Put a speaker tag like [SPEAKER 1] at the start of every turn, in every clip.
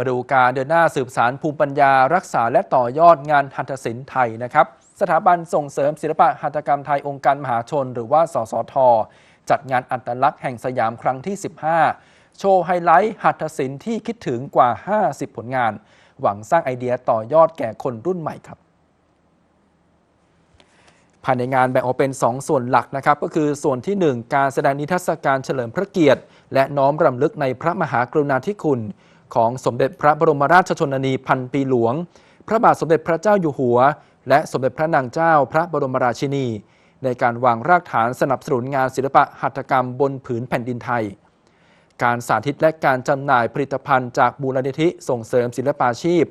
[SPEAKER 1] มาดูการเดินหน้าสืบสารภูมิปัญญา รักษาและต่อยอดงานหัตถศิลป์ไทยนะครับ สถาบันส่งเสริมศิลปะหัตถกรรมไทยองค์การมหาชน หรือว่าสสท จัดงานอัตลักษณ์แห่งสยามครั้งที่ 15 โชว์ไฮไลท์หัตถศิลป์ที่คิดถึงกว่า 50 ผลงาน หวังสร้างไอเดียต่อยอดแก่คนรุ่นใหม่ครับภายในงานแบ่งออกเป็น 2 ส่วนหลักนะครับ ก็คือส่วนที่ 1 การแสดงนิทรรศการเฉลิมพระเกียรติ และน้อมรำลึกในพระมหากรุณาธิคุณ ของสมเด็จพระบรมราชชนนีพันปีหลวง พระบาทสมเด็จพระเจ้าอยู่หัว และสมเด็จพระนางเจ้าพระบรมราชินี ในการวางรากฐานสนับสนุนงานศิลปะหัตถกรรมบนผืนแผ่นดินไทย การสาธิตและการจำหน่ายผลิตภัณฑ์จากมูลนิธิส่งเสริมศิลปาชีพ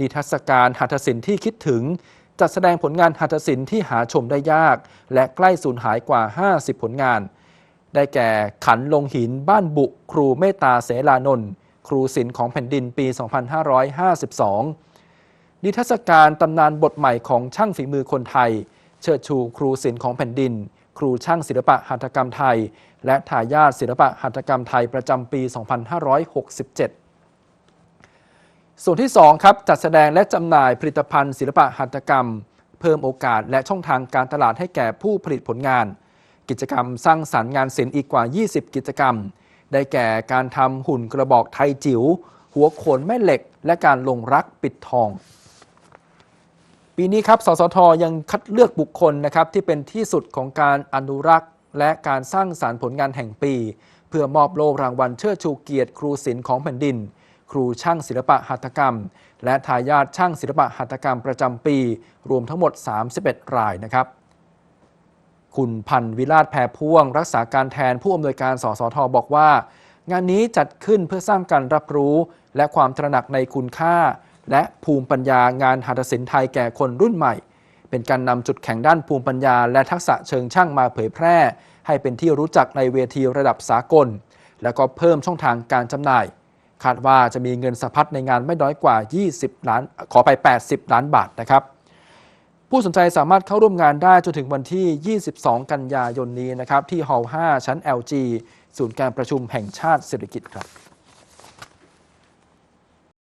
[SPEAKER 1] นิทรรศการหัตถศิลป์ที่คิดถึงจัดแสดงผลงานหัตถศิลป์ที่หาชมได้ยาก และใกล้สูญหายกว่า 50 ผลงาน ได้แก่ขันลงหินบ้านบุครูเมตตาเสลานนท์ ครูศิลป์ของแผ่นดินปี 2552 นิทรรศการตำนานบทใหม่ของช่างฝีมือคนไทย เชิดชูครูศิลป์ของแผ่นดิน ครูช่างศิลปะหัตถกรรมไทย และทายาทศิลปะหัตถกรรมไทยประจำปี 2567ส่วนที่2ครับจัดแสดงและจำหน่ายผลิตภัณฑ์ศิลปะหัตถกรรม เพิ่มโอกาสและช่องทางการตลาดให้แก่ผู้ผลิตผลงาน กิจกรรมสร้างสรรค์งานศิลป์อีกกว่า 20 กิจกรรม ได้แก่การทำหุ่นกระบอกไทยจิ๋วหัวโขนแม่เหล็ก และการลงรักปิดทอง ปีนี้ครับสสทยังคัดเลือกบุคคลนะครับที่เป็นที่สุดของการอนุรักษ์ และการสร้างสารรค์ผลงานแห่งปี เพื่อมอบโล่รางวัลเชิดชูเกียรติครูศิลป์ของแผ่นดิน ครูช่างศิลปะหัตถกรรม และทายาทช่างศิลปะหัตถกรรมประจำปี รวมทั้งหมด 31 รายนะครับ คุณพันธ์วิราชแพรพ่วง รักษาการแทนผู้อำนวยการสสทบอกว่า งานนี้จัดขึ้นเพื่อสร้างการรับรู้ และความตระหนักในคุณค่า และภูมิปัญญางานหัตถศิลป์ไทยแก่คนรุ่นใหม่ เป็นการนำจุดแข็งด้านภูมิปัญญา และทักษะเชิงช่างมาเผยแพร่ ให้เป็นที่รู้จักในเวทีระดับสากล แล้วก็เพิ่มช่องทางการจำหน่าย คาดว่าจะมีเงินสะพัดในงานไม่น้อยกว่า 20 ล้านขอไป 80 ล้านบาทนะครับ ผู้สนใจสามารถเข้าร่วมงานได้จนถึงวันที่ 22 กันยายนนี้นะครับที่ฮอลล์5ชั้น LG ศูนย์การประชุมแห่งชาติเศรษฐกิจครับ